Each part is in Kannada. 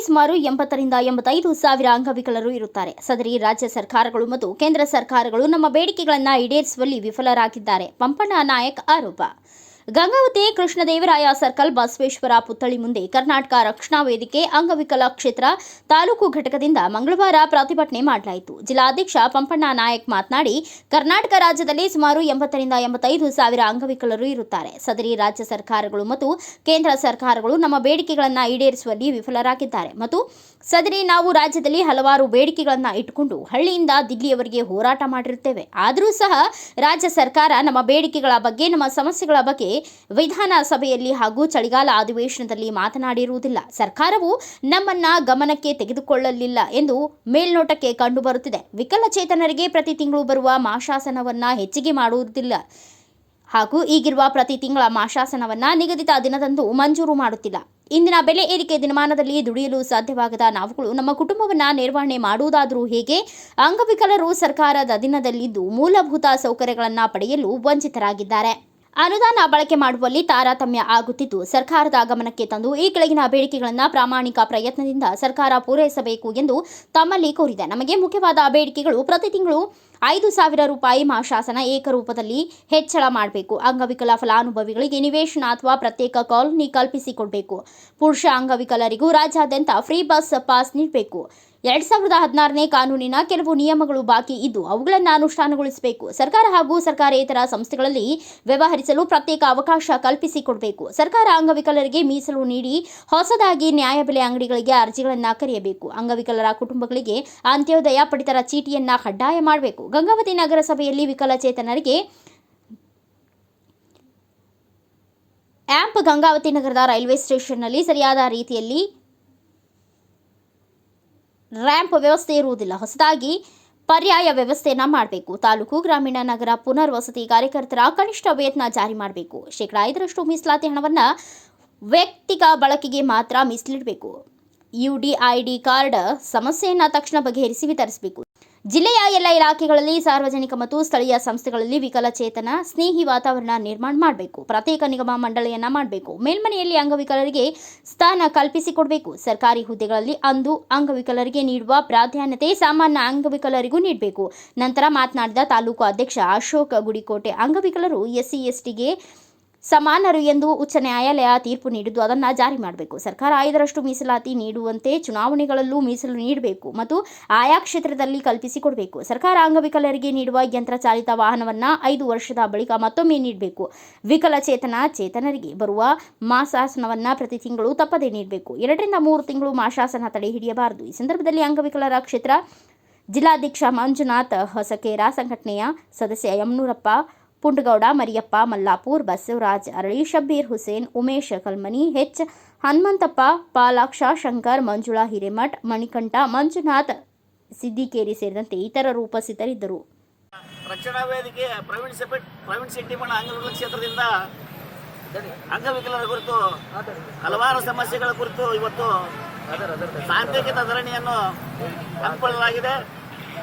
ಸುಮಾರು ಎಂಬತ್ತರಿಂದ ಎಂಬತ್ತೈದು ಸಾವಿರ ಅಂಗವಿಕಲರು ಇರುತ್ತಾರೆ. ಸದರಿ ರಾಜ್ಯ ಸರ್ಕಾರಗಳು ಮತ್ತು ಕೇಂದ್ರ ಸರ್ಕಾರಗಳು ನಮ್ಮ ಬೇಡಿಕೆಗಳನ್ನು ಈಡೇರಿಸುವಲ್ಲಿ ವಿಫಲರಾಗಿದ್ದಾರೆ. ಪಂಪಣ್ಣ ನಾಯಕ್ ಆರೋಪ. ಗಂಗಾವತಿ, ಕೃಷ್ಣದೇವರಾಯ ಸರ್ಕಲ್, ಬಸವೇಶ್ವರ ಪುತ್ಥಳಿ ಮುಂದೆ ಕರ್ನಾಟಕ ರಕ್ಷಣಾ ವೇದಿಕೆ, ಅಂಗವಿಕಲ ಕ್ಷೇತ್ರ ತಾಲೂಕು ಘಟಕದಿಂದ ಮಂಗಳವಾರ ಪ್ರತಿಭಟನೆ ಮಾಡಲಾಯಿತು. ಜಿಲ್ಲಾಧ್ಯಕ್ಷ ಪಂಪಣ್ಣ ನಾಯಕ್ ಮಾತನಾಡಿ, ಕರ್ನಾಟಕ ರಾಜ್ಯದಲ್ಲಿ ಸುಮಾರು ಎಂಬತ್ತರಿಂದ ಎಂಬತ್ತೈದು ಸಾವಿರ ಅಂಗವಿಕಲರು ಇರುತ್ತಾರೆ. ಸದರಿ ರಾಜ್ಯ ಸರ್ಕಾರಗಳು ಮತ್ತು ಕೇಂದ್ರ ಸರ್ಕಾರಗಳು ನಮ್ಮ ಬೇಡಿಕೆಗಳನ್ನು ಈಡೇರಿಸುವಲ್ಲಿ ವಿಫಲರಾಗಿದ್ದಾರೆ. ಮತ್ತು ಸದರಿ ನಾವು ರಾಜ್ಯದಲ್ಲಿ ಹಲವಾರು ಬೇಡಿಕೆಗಳನ್ನು ಇಟ್ಟುಕೊಂಡು ಹಳ್ಳಿಯಿಂದ ದಿಲ್ಲಿಯವರೆಗೆ ಹೋರಾಟ ಮಾಡಿರುತ್ತೇವೆ. ಆದರೂ ಸಹ ರಾಜ್ಯ ಸರ್ಕಾರ ನಮ್ಮ ಬೇಡಿಕೆಗಳ ಬಗ್ಗೆ, ನಮ್ಮ ಸಮಸ್ಯೆಗಳ ಬಗ್ಗೆ ವಿಧಾನಸಭೆಯಲ್ಲಿ ಹಾಗೂ ಚಳಿಗಾಲ ಅಧಿವೇಶನದಲ್ಲಿ ಮಾತನಾಡಿರುವುದಿಲ್ಲ. ಸರ್ಕಾರವು ನಮ್ಮನ್ನ ಗಮನಕ್ಕೆ ತೆಗೆದುಕೊಳ್ಳಲಿಲ್ಲ ಎಂದು ಮೇಲ್ನೋಟಕ್ಕೆ ಕಂಡುಬರುತ್ತಿದೆ. ವಿಕಲಚೇತನರಿಗೆ ಪ್ರತಿ ತಿಂಗಳು ಬರುವ ಮಾಶಾಸನವನ್ನ ಹೆಚ್ಚಿಗೆ ಮಾಡುವುದಿಲ್ಲ. ಹಾಗೂ ಈಗಿರುವ ಪ್ರತಿ ತಿಂಗಳ ಮಾಶಾಸನವನ್ನ ನಿಗದಿತ ದಿನದಂದು ಮಂಜೂರು ಮಾಡುತ್ತಿಲ್ಲ. ಇಂದಿನ ಬೆಲೆ ಏರಿಕೆ ದಿನಮಾನದಲ್ಲಿ ದುಡಿಯಲು ಸಾಧ್ಯವಾಗದ ನಾವುಗಳು ನಮ್ಮ ಕುಟುಂಬವನ್ನ ನಿರ್ವಹಣೆ ಮಾಡುವುದಾದರೂ ಹೇಗೆ? ಅಂಗವಿಕಲರು ಸರ್ಕಾರದ ದಿನದಲ್ಲಿದ್ದು ಮೂಲಭೂತ ಸೌಕರ್ಯಗಳನ್ನು ಪಡೆಯಲು ವಂಚಿತರಾಗಿದ್ದಾರೆ. ಅನುದಾನ ಬಳಕೆ ಮಾಡುವಲ್ಲಿ ತಾರತಮ್ಯ ಆಗುತ್ತಿದ್ದು, ಸರ್ಕಾರದ ಗಮನಕ್ಕೆ ತಂದು ಈ ಕೆಳಗಿನ ಬೇಡಿಕೆಗಳನ್ನು ಪ್ರಾಮಾಣಿಕ ಪ್ರಯತ್ನದಿಂದ ಸರ್ಕಾರ ಪೂರೈಸಬೇಕು ಎಂದು ತಮ್ಮಲ್ಲಿ ಕೋರಿದೆ. ನಮಗೆ ಮುಖ್ಯವಾದ ಬೇಡಿಕೆಗಳು ಪ್ರತಿ ತಿಂಗಳು ಐದು ಸಾವಿರ ರೂಪಾಯಿ ಮಾಶಾಸನ ಏಕರೂಪದಲ್ಲಿ ಹೆಚ್ಚಳ ಮಾಡಬೇಕು. ಅಂಗವಿಕಲ ಫಲಾನುಭವಿಗಳಿಗೆ ನಿವೇಶನ ಅಥವಾ ಪ್ರತ್ಯೇಕ ಕಾಲೋನಿ ಕಲ್ಪಿಸಿಕೊಡಬೇಕು. ಪುರುಷ ಅಂಗವಿಕಲರಿಗೂ ರಾಜ್ಯಾದ್ಯಂತ ಫ್ರೀ ಬಸ್ ಪಾಸ್ ನೀಡಬೇಕು. ಎರಡ್ ಸಾವಿರದ ಹದಿನಾರನೇ ಕಾನೂನಿನ ಕೆಲವು ನಿಯಮಗಳು ಬಾಕಿ ಇದ್ದು ಅವುಗಳನ್ನು ಅನುಷ್ಠಾನಗೊಳಿಸಬೇಕು. ಸರ್ಕಾರ ಹಾಗೂ ಸರ್ಕಾರೇತರ ಸಂಸ್ಥೆಗಳಲ್ಲಿ ವ್ಯವಹರಿಸಲು ಪ್ರತ್ಯೇಕ ಅವಕಾಶ ಕಲ್ಪಿಸಿಕೊಡಬೇಕು. ಸರ್ಕಾರ ಅಂಗವಿಕಲರಿಗೆ ಮೀಸಲು ನೀಡಿ ಹೊಸದಾಗಿ ನ್ಯಾಯಬೆಲೆ ಅಂಗಡಿಗಳಿಗೆ ಅರ್ಜಿಗಳನ್ನು ಕರೆಯಬೇಕು. ಅಂಗವಿಕಲರ ಕುಟುಂಬಗಳಿಗೆ ಅಂತ್ಯೋದಯ ಪಡಿತರ ಚೀಟಿಯನ್ನ ಕಡ್ಡಾಯ ಮಾಡಬೇಕು. ಗಂಗಾವತಿ ನಗರಸಭೆಯಲ್ಲಿ ವಿಕಲಚೇತನರಿಗೆ ಆ್ಯಂಪ್ ಗಂಗಾವತಿ ನಗರದ ರೈಲ್ವೆ ಸ್ಟೇಷನ್ನಲ್ಲಿ ಸರಿಯಾದ ರೀತಿಯಲ್ಲಿ ರ್ಯಾಂಪ್ ವ್ಯವಸ್ಥೆ ಇರುವುದಿಲ್ಲ. ಹೊಸದಾಗಿ ಪರ್ಯಾಯ ವ್ಯವಸ್ಥೆಯನ್ನ ಮಾಡಬೇಕು. ತಾಲೂಕು, ಗ್ರಾಮೀಣ ನಗರ ಪುನರ್ವಸತಿ ಕಾರ್ಯಕರ್ತರ ಕನಿಷ್ಠ ವೇತನ ಜಾರಿ ಮಾಡಬೇಕು. ಶೇಕಡಾ ಐದರಷ್ಟು ಮೀಸಲಾತಿ ಹಣವನ್ನು ವ್ಯಕ್ತಿಗ ಬಳಕೆಗೆ ಮಾತ್ರ ಮೀಸಲಿಡಬೇಕು. ಯುಡಿಐಡಿ ಕಾರ್ಡ್ ಸಮಸ್ಯೆಯನ್ನು ತಕ್ಷಣ ಬಗೆಹರಿಸಿ ವಿತರಿಸಬೇಕು. ಜಿಲ್ಲೆಯ ಎಲ್ಲ ಇಲಾಖೆಗಳಲ್ಲಿ ಸಾರ್ವಜನಿಕ ಮತ್ತು ಸ್ಥಳೀಯ ಸಂಸ್ಥೆಗಳಲ್ಲಿ ವಿಕಲಚೇತನ, ಸ್ನೇಹಿ ವಾತಾವರಣ ನಿರ್ಮಾಣ ಮಾಡಬೇಕು. ಪ್ರತ್ಯೇಕ ನಿಗಮ ಮಂಡಳಿಯನ್ನ ಮಾಡಬೇಕು. ಮೇಲ್ಮನೆಯಲ್ಲಿ ಅಂಗವಿಕಲರಿಗೆ ಸ್ಥಾನ ಕಲ್ಪಿಸಿಕೊಡಬೇಕು. ಸರ್ಕಾರಿ ಹುದ್ದೆಗಳಲ್ಲಿ ಅಂದು ಅಂಗವಿಕಲರಿಗೆ ನೀಡುವ ಪ್ರಾಧಾನ್ಯತೆ ಸಾಮಾನ್ಯ ಅಂಗವಿಕಲರಿಗೂ ನೀಡಬೇಕು. ನಂತರ ಮಾತನಾಡಿದ ತಾಲೂಕು ಅಧ್ಯಕ್ಷ ಅಶೋಕ್ ಗುಡಿಕೋಟೆ, ಅಂಗವಿಕಲರು ಎಸ್ಸಿ, ಎಸ್ಟಿಗೆ ಸಮಾನರು ಎಂದು ಉಚ್ಚ ನ್ಯಾಯಾಲಯ ತೀರ್ಪು ನೀಡಿದ್ದು, ಅದನ್ನು ಜಾರಿ ಮಾಡಬೇಕು. ಸರ್ಕಾರ ಐದರಷ್ಟು ಮೀಸಲಾತಿ ನೀಡುವಂತೆ ಚುನಾವಣೆಗಳಲ್ಲೂ ಮೀಸಲು ನೀಡಬೇಕು ಮತ್ತು ಆಯಾ ಕ್ಷೇತ್ರದಲ್ಲಿ ಕಲ್ಪಿಸಿಕೊಡಬೇಕು. ಸರ್ಕಾರ ಅಂಗವಿಕಲರಿಗೆ ನೀಡುವ ಯಂತ್ರ ಚಾಲಿತ ವಾಹನವನ್ನು ಐದು ವರ್ಷದ ಬಳಿಕ ಮತ್ತೊಮ್ಮೆ ನೀಡಬೇಕು. ವಿಕಲಚೇತನ ಚೇತನರಿಗೆ ಬರುವ ಮಾಸಾಸನವನ್ನು ಪ್ರತಿ ತಿಂಗಳು ತಪ್ಪದೇ ನೀಡಬೇಕು. ಎರಡರಿಂದ ಮೂರು ತಿಂಗಳು ಮಾಶಾಸನ ತಡೆ ಹಿಡಿಯಬಾರದು. ಈ ಸಂದರ್ಭದಲ್ಲಿ ಅಂಗವಿಕಲರ ಕ್ಷೇತ್ರ ಜಿಲ್ಲಾಧ್ಯಕ್ಷ ಮಂಜುನಾಥ್ ಹೊಸಕೇರ, ಸಂಘಟನೆಯ ಸದಸ್ಯ ಯಮನೂರಪ್ಪ ಪುಂಡಗೌಡ, ಮರಿಯಪ್ಪ, ಮಲ್ಲಾಪುರ್, ಬಸವರಾಜ್, ಅರಳಿ, ಶಬ್ಬೀರ್ ಹುಸೇನ್, ಉಮೇಶ್ ಕಲ್ಮನಿ, ಹೆಚ್. ಹನುಮಂತಪ್ಪ, ಪಾಲಾಕ್ಷ, ಶಂಕರ್, ಮಂಜುಳಾ ಹಿರೇಮಠ್, ಮಣಿಕಂಠ, ಮಂಜುನಾಥ್ ಸಿದ್ದಿಕೇರಿ ಸೇರಿದಂತೆ ಇತರರು ಉಪಸ್ಥಿತರಿದ್ದರು. ರಕ್ಷಣಾ ವೇದಿಕೆ, ಪ್ರವೀಣ್ ಸೆಪೆಟ್ ಪ್ರವೀಣ್ ಶೆಟ್ಟಿಮಣ ಅಂಗವಿಕಲ ಕ್ಷೇತ್ರದಿಂದ ಅಂಗವಿಕಲರ ಕುರಿತು, ಹಲವಾರು ಸಮಸ್ಯೆಗಳ ಕುರಿತು ಇವತ್ತು ಸಾಂಕೇತಿಕ ಧರಣಿಯನ್ನು ಹಮ್ಮಿಕೊಳ್ಳಲಾಗಿದೆ.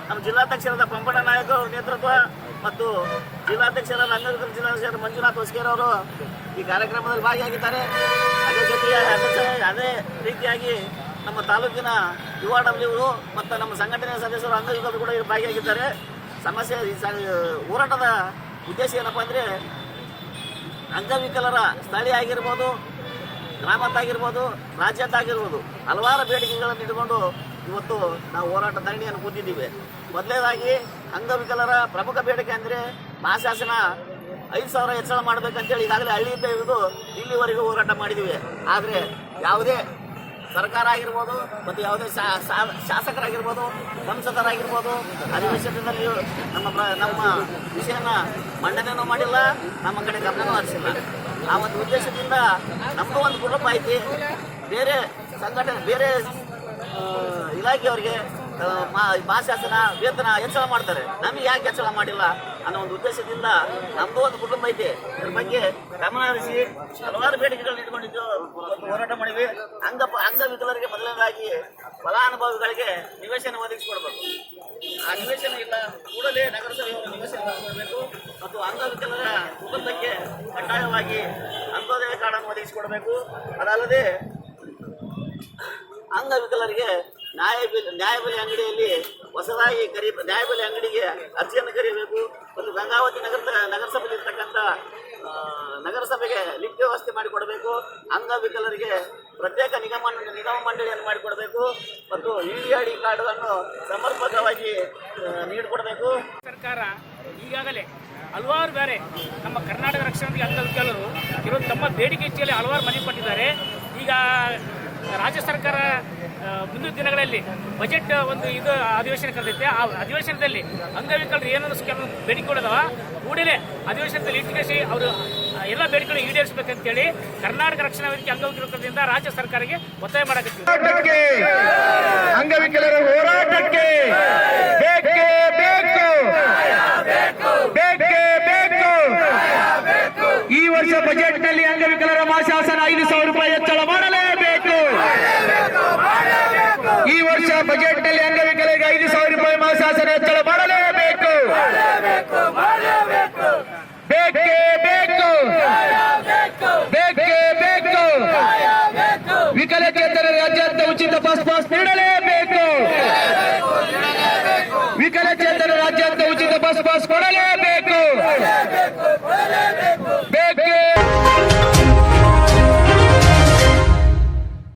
ನಮ್ಮ ಜಿಲ್ಲಾಧ್ಯಕ್ಷರಾದ ಪಂಪಣ್ಣ ನಾಯಕ್ ನೇತೃತ್ವ ಮತ್ತು ಜಿಲ್ಲಾಧ್ಯಕ್ಷರ ಅಂಗವಿಕಲ ಜಿಲ್ಲಾಧ್ಯಕ್ಷರ ಮಂಜುನಾಥ್ ಹೊಸ್ಕೇರ್ ಅವರು ಈ ಕಾರ್ಯಕ್ರಮದಲ್ಲಿ ಭಾಗಿಯಾಗಿದ್ದಾರೆ. ಅದೇ ಜೊತೆಗೆ ಅದೇ- ರೀತಿಯಾಗಿ ನಮ್ಮ ತಾಲೂಕಿನ ಯುವ ಡಬ್ಲ್ಯೂ ಮತ್ತು ನಮ್ಮ ಸಂಘಟನೆಯ ಸದಸ್ಯರು ಅಂಗವಿಕಲರು ಕೂಡ ಭಾಗಿಯಾಗಿದ್ದಾರೆ. ಸಮಸ್ಯೆ ಹೋರಾಟದ ಉದ್ದೇಶ ಏನಪ್ಪ ಅಂದರೆ ಅಂಗವಿಕಲರ ಸ್ಥಳೀಯ ಆಗಿರ್ಬೋದು ಗ್ರಾಮದ್ದಾಗಿರ್ಬೋದು ರಾಜ್ಯದ್ದಾಗಿರ್ಬೋದು ಹಲವಾರು ಬೇಡಿಕೆಗಳನ್ನು ಇಟ್ಟುಕೊಂಡು ಇವತ್ತು ನಾವು ಹೋರಾಟ ಧರಣಿಯನ್ನು ಕೂತಿದ್ದೀವಿ. ಮೊದಲನೇದಾಗಿ ಅಂಗವಿಕಲರ ಪ್ರಮುಖ ಬೇಡಿಕೆ ಅಂದರೆ ಮಹಾಶಾಸನ ಐದು ಸಾವಿರ ಹೆಚ್ಚಳ ಮಾಡಬೇಕಂತೇಳಿ ಈಗಾಗಲೇ ಹಳ್ಳಿಯಿಂದ ಹಿಡಿದು ಇಲ್ಲಿವರೆಗೂ ಹೋರಾಟ ಮಾಡಿದ್ದೀವಿ. ಆದರೆ ಯಾವುದೇ ಸರ್ಕಾರ ಆಗಿರ್ಬೋದು ಮತ್ತು ಯಾವುದೇ ಶಾಸಕರಾಗಿರ್ಬೋದು, ಸಂಸದರಾಗಿರ್ಬೋದು, ಅಧಿವೇಶನದಲ್ಲಿ ನಮ್ಮ ನಮ್ಮ ವಿಷಯನ ಮಂಡನೆಯನ್ನು ಮಾಡಿಲ್ಲ, ನಮ್ಮ ಕಡೆ ಗಮನವೂ ಹರಿಸಿಲ್ಲ. ಆ ಒಂದು ಉದ್ದೇಶದಿಂದ ನಮಗೂ ಒಂದು ಕುಟುಂಬ ಐತಿ ಬೇರೆ ಸಂಘಟನೆ, ಬೇರೆ ಇಲಾಖೆಯವರಿಗೆ ಮಾಸಾಸನ ವೇತನ ಹೆಚ್ಚಳ ಮಾಡ್ತಾರೆ. ನಮಗೆ ಯಾಕೆ ಹೆಚ್ಚಳ ಮಾಡಿಲ್ಲ ಅನ್ನೋ ಒಂದು ಉದ್ದೇಶದಿಂದ ನಮ್ದು ಒಂದು ಕುಟುಂಬ ಐತೆ. ಇದ್ರ ಬಗ್ಗೆ ಗಮನ ಹರಿಸಿ ಹಲವಾರು ಬೇಡಿಕೆಗಳನ್ನ ಇಟ್ಕೊಂಡಿದ್ದು ಹೋರಾಟ ಮಾಡಿವಿ ಅಂಗ ಅಂಗವಿಕಲರಿಗೆ ಮೊದಲನೇದಾಗಿ ಫಲಾನುಭವಿಗಳಿಗೆ ನಿವೇಶನ ಒದಗಿಸಿಕೊಡ್ಬೇಕು. ಆ ನಿವೇಶನ ಇಲ್ಲ, ಕೂಡಲೇ ನಗರಸಭೆ ನಿವೇಶನ ಕೊಡಬೇಕು ಮತ್ತು ಅಂಗವಿಕಲರ ಕುಟುಂಬಕ್ಕೆ ಕಡ್ಡಾಯವಾಗಿ ಅಂತ್ಯೋದಯ ಕಾರ್ಡನ್ನು ಒದಗಿಸಿಕೊಡಬೇಕು. ಅದಲ್ಲದೆ ಅಂಗವಿಕಲರಿಗೆ ನ್ಯಾಯ ನ್ಯಾಯಬೆಲೆ ಅಂಗಡಿಯಲ್ಲಿ ಹೊಸದಾಗಿ ಕರಿ ನ್ಯಾಯಬೆಲೆ ಅಂಗಡಿಗೆ ಅರ್ಜಿಯನ್ನು ಕರೀಬೇಕು. ಒಂದು ಗಂಗಾವತಿ ನಗರ ನಗರಸಭೆಯಲ್ಲಿ ಇರ್ತಕ್ಕಂಥ ನಗರಸಭೆಗೆ ಲಿಫ್ಟ್ ವ್ಯವಸ್ಥೆ ಮಾಡಿಕೊಡಬೇಕು. ಅಂಗವಿಕಲರಿಗೆ ಪ್ರತ್ಯೇಕ ನಿಗಮ ನಿಗಮ ಮಂಡಳಿಯನ್ನು ಮಾಡಿಕೊಡಬೇಕು. ಮತ್ತು ಇ ಡಿ ಕಾರ್ಡನ್ನು ಸಮರ್ಪಕವಾಗಿ ನೀಡಿಕೊಡಬೇಕು. ಸರ್ಕಾರ ಈಗಾಗಲೇ ಹಲವಾರು ಬೇರೆ ನಮ್ಮ ಕರ್ನಾಟಕ ರಕ್ಷಣಾ ಅಂಗವಿಕಲರು ಇರೋ ತಮ್ಮ ಬೇಡಿಕೆ ಹೆಚ್ಚಿಯಲ್ಲಿ ಹಲವಾರು ಮನವಿ ಪಟ್ಟಿದ್ದಾರೆ ಈಗ ರಾಜ್ಯ ಸರ್ಕಾರ ಮುಂದಿನ ದಿನಗಳಲ್ಲಿ ಬಜೆಟ್ ಒಂದು ಇದು ಅಧಿವೇಶನ ಕರೆದೈತೆ. ಆ ಅಧಿವೇಶನದಲ್ಲಿ ಅಂಗವಿಕಲರು ಏನಾದ್ರು ಕೆಲವು ಬೇಡಿಕೆ ಕೊಡದವ? ಕೂಡಲೇ ಅಧಿವೇಶನದಲ್ಲಿ ಇಟ್ಟುಕೇಶಿ ಅವರು ಎಲ್ಲ ಬೇಡಿಕೆಗಳು ಈಡೇರಿಸಬೇಕಂತೇಳಿ ಕರ್ನಾಟಕ ರಕ್ಷಣಾ ವೇದಿಕೆ ಅಂಗವಿಕಲರಿಂದ ರಾಜ್ಯ ಸರ್ಕಾರಕ್ಕೆ ಒತ್ತಾಯ ಮಾಡಕತ್ತೀವಿ. ಅಂಗವಿಕಲರ ಹೋರಾಟಕ್ಕೆ ಈ ವರ್ಷ ಬಜೆಟ್ನಲ್ಲಿ ಅಂಗವಿಕಲರ ಮಾಸಾಸನ ಐದು ಸಾವಿರ ರೂಪಾಯಿ ಹೆಚ್ಚಳ ಮಾಡಲೇಬೇಕು ಈ ವರ್ಷ ಬಜೆಟ್ನಲ್ಲಿ ಅಂಗವಿಕಲರಿಗೆ ಐದು ಸಾವಿರ ರೂಪಾಯಿ ಮಾಸಾಸನ ಹೆಚ್ಚಳ ಮಾಡಲೇಬೇಕು. ಬೇಕೇ ಬೇಕು. ಬೇಕೇ ಬೇಕು. ವಿಕಲಚೇತನ ರಾಜ್ಯಾದ್ಯಂತ ಉಚಿತ ಬಸ್ ಪಾಸ್ ನೀಡಲೇಬೇಕು. ವಿಕಲಚೇತನ ರಾಜ್ಯಾದ್ಯಂತ ಉಚಿತ ಬಸ್ ಪಾಸ್ ಕೊಡಲೇಬೇಕು.